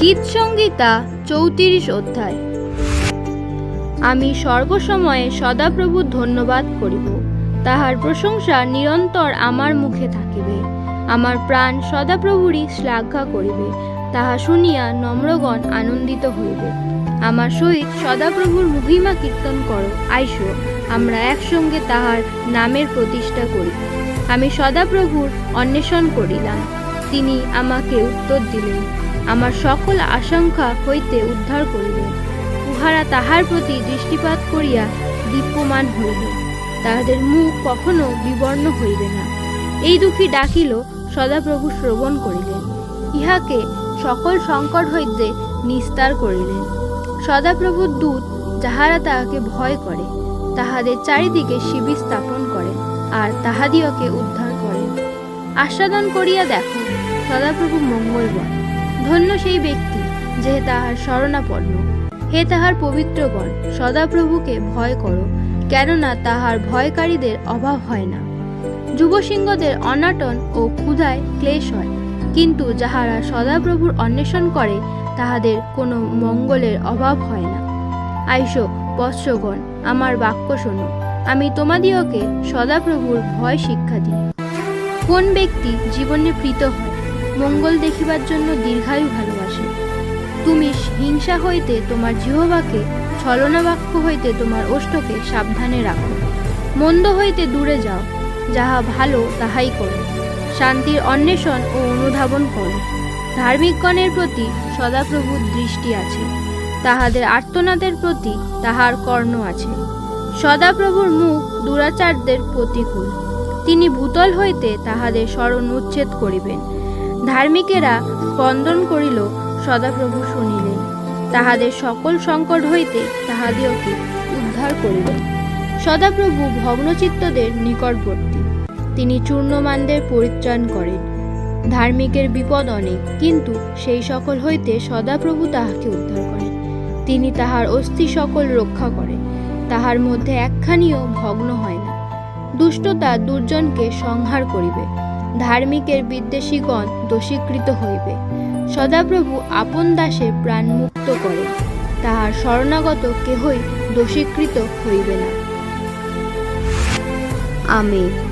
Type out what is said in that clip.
গীত সংগীতা চৌত্রিশ অধ্যায়। আমি সর্বসময়ে সদাপ্রভুর ধন্যবাদ করিব। তাহার প্রশংসা নিরন্তর আমার মুখে থাকিবে। আমার প্রাণ সদাপ্রভুরই শ্লাঘা করিবে। তাহা শুনিয়া নম্রগণ আনন্দিত হইবে। আমার সহিত সদাপ্রভুর মহিমা কীর্তন করো। আইসো, আমরা একসঙ্গে তাহার নামের প্রতিষ্ঠা করি। আমি সদাপ্রভুর অন্বেষণ করিলাম। তিনি আমাকে উত্তর দিলেন। আমার সকল আশঙ্কা হইতে উদ্ধার করিলেন উহারা তাহার প্রতি দৃষ্টিপাত করিয়া দীপ্যমান হইল তাহাদের মুখ কখনো বিবর্ণ হইবে না। এই দুঃখী ডাকিল সদাপ্রভু শ্রবণ করিলেন। ইহাকে সকল সংকট হইতে নিস্তার করিলেন। সদাপ্রভুর দূত যাহারা তাহাকে ভয় করে, তাহাদের চারিদিকে শিবির স্থাপন করে আর তাহাদিওকে উদ্ধার করেন। আস্বাদন করিয়া দেখো, সদাপ্রভু মঙ্গলবর ধন্য সেই ব্যক্তি যে তাহার শরণাপন্ন। হে তাহার পবিত্রগণ, সদাপ্রভুকে ভয় করো, কেননা তাহার ভয়কারীদের অভাব হয় না। যুবসিংহদের অনাটন ও ক্ষুধায় ক্লেশ হয়, কিন্তু যাহারা সদাপ্রভুর অন্বেষণ করে, তাহাদের কোনো মঙ্গলের অভাব হয় না। আইসো, বৎসগণ, আমার বাক্য শোনো, আমি তোমাদিওকে সদাপ্রভুর ভয় শিক্ষা দিই। কোন ব্যক্তি জীবনে প্রীত হয় মঙ্গল দেখিবার জন্য দীর্ঘায়ু ভালোবাসে। তুমি হিংসা হইতে তোমার জিহবাকে ছলনা বাক্য হইতে তোমার ওষ্ঠকে সাবধানে রাখো। মন্দ হইতে দূরে যাও, যাহা ভালো তাহাই করো। শান্তির অন্বেষণ ও অনুধাবন করো। ধার্মিকগণের প্রতি সদাপ্রভুর দৃষ্টি আছে। তাহাদের আর্তনাদের প্রতি তাহার কর্ণ আছে। সদাপ্রভুর মুখ দুরাচারদের প্রতিকূল। তিনি ভূতল হইতে তাহাদের স্মরণ উচ্ছেদ করিবেন। ধার্মিকেরা স্পন্দন করিল, সদাপ্রভু শুনিলেন। তাহাদের সকল সংকট হইতে তাহাদিওকে উদ্ধার করিলেন সদাপ্রভু ভগ্নচিত্তদের নিকটবর্তী। তিনি চূর্ণমানদের পরিত্রাণ করেন। ধার্মিকের বিপদ অনেক, কিন্তু সেই সকল হইতে সদাপ্রভু তাহাকে উদ্ধার করেন। তিনি তাহার অস্থি সকল রক্ষা করেন। তাহার মধ্যে একখানিও ভগ্ন হয় না। দুষ্টতা দুর্জনকে সংহার করিবে। ধার্মিকের বিদ্বেষীগণ দোষীকৃত হইবে। সদাপ্রভু আপন দাসে প্রাণ মুক্ত করে। তাহার শরণাগত কেহই দোষীকৃত হইবে না। আমেন।